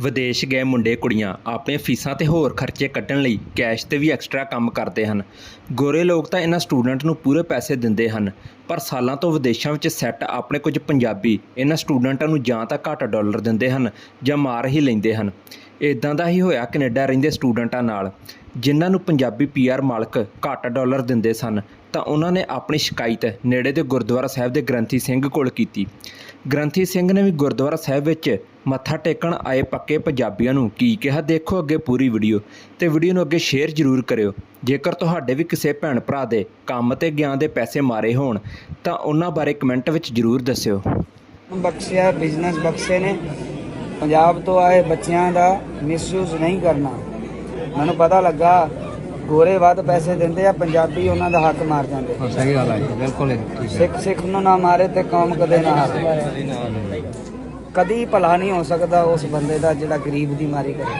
ਵਿਦੇਸ਼ ਗਏ ਮੁੰਡੇ ਕੁੜੀਆਂ ਆਪਣੀਆਂ ਫੀਸਾਂ ਤੇ ਹੋਰ ਖਰਚੇ ਕੱਢਣ ਲਈ ਕੈਸ਼ ਤੇ ਵੀ ਐਕਸਟਰਾ ਕੰਮ ਕਰਦੇ ਹਨ। ਗੋਰੇ ਲੋਕ ਤਾਂ ਇਹਨਾਂ ਸਟੂਡੈਂਟ ਨੂੰ ਪੂਰੇ ਪੈਸੇ ਦਿੰਦੇ ਹਨ, ਪਰ ਸਾਲਾਂ ਤੋਂ ਵਿਦੇਸ਼ਾਂ ਵਿੱਚ ਸੈੱਟ ਆਪਣੇ ਕੁਝ ਪੰਜਾਬੀ ਇਹਨਾਂ ਸਟੂਡੈਂਟਾਂ ਨੂੰ ਜਾਂ ਤਾਂ ਘੱਟ ਡਾਲਰ ਦਿੰਦੇ ਹਨ ਜਾਂ ਮਾਰ ਹੀ ਲੈਂਦੇ ਹਨ। ਇਦਾਂ ਦਾ ਹੀ ਹੋਇਆ ਕੈਨੇਡਾ ਰਹਿੰਦੇ ਸਟੂਡੈਂਟਾਂ ਨਾਲ। ਜਿਨ੍ਹਾਂ ਨੂੰ ਪੰਜਾਬੀ ਪੀਆਰ ਮਾਲਕ ਘੱਟ ਡਾਲਰ ਦਿੰਦੇ ਸਨ, ਤਾਂ ਉਹਨਾਂ ਨੇ ਆਪਣੀ ਸ਼ਿਕਾਇਤ ਨੇੜੇ ਦੇ ਗੁਰਦੁਆਰਾ ਸਾਹਿਬ ਦੇ ਗ੍ਰੰਥੀ ਸਿੰਘ ਕੋਲ ਕੀਤੀ। ਗ੍ਰੰਥੀ ਸਿੰਘ ਨੇ ਵੀ ਗੁਰਦੁਆਰਾ ਸਾਹਿਬ ਵਿੱਚ ਮੱਥਾ ਟੇਕਣ ਆਏ ਪੱਕੇ ਪੰਜਾਬੀਆਂ ਨੂੰ ਕੀ ਕਿਹਾ, ਦੇਖੋ ਅੱਗੇ ਪੂਰੀ ਵੀਡੀਓ ਤੇ ਵੀਡੀਓ ਨੂੰ ਅੱਗੇ ਸ਼ੇਅਰ ਜ਼ਰੂਰ ਕਰਿਓ। ਜੇਕਰ ਤੁਹਾਡੇ ਵੀ ਕਿਸੇ ਭੈਣ ਭਰਾ ਦੇ ਕੰਮ ਤੇ ਗਿਆਨ ਦੇ ਪੈਸੇ ਮਾਰੇ ਹੋਣ, ਤਾਂ ਉਹਨਾਂ ਬਾਰੇ ਕਮੈਂਟ ਵਿੱਚ ਜ਼ਰੂਰ ਦੱਸਿਓ। ਬਖਸ਼ਿਆ ਬਿਜ਼ਨਸ ਬਖਸ਼ੇ ਨੇ। ਪੰਜਾਬ ਤੋਂ ਆਏ ਬੱਚਿਆਂ ਦਾ ਮਿਸਯੂਜ਼ ਨਹੀਂ ਕਰਨਾ। ਮੈਨੂੰ ਪਤਾ ਲੱਗਾ ਗੋਰੇ ਵੱਧ ਪੈਸੇ ਦਿੰਦੇ ਆ ਪੰਜਾਬੀ ਉਹਨਾਂ ਦਾ ਹੱਕ ਮਾਰ ਜਾਂਦੇ। ਸਹੀ ਗੱਲ ਹੈ ਬਿਲਕੁਲ ਸਿੱਖ ਸਿੱਖ ਨੂੰ ਨਾ ਮਾਰੇ ਤੇ ਕੌਮ ਕਦੇ ਨਾ ਹਾਰੇ। ਕਦੀ ਭਲਾ ਨਹੀਂ ਹੋ ਸਕਦਾ ਉਸ ਬੰਦੇ ਦਾ ਜਿਹੜਾ ਗਰੀਬ ਦੀ ਮਾਰੀ ਕਰੇ।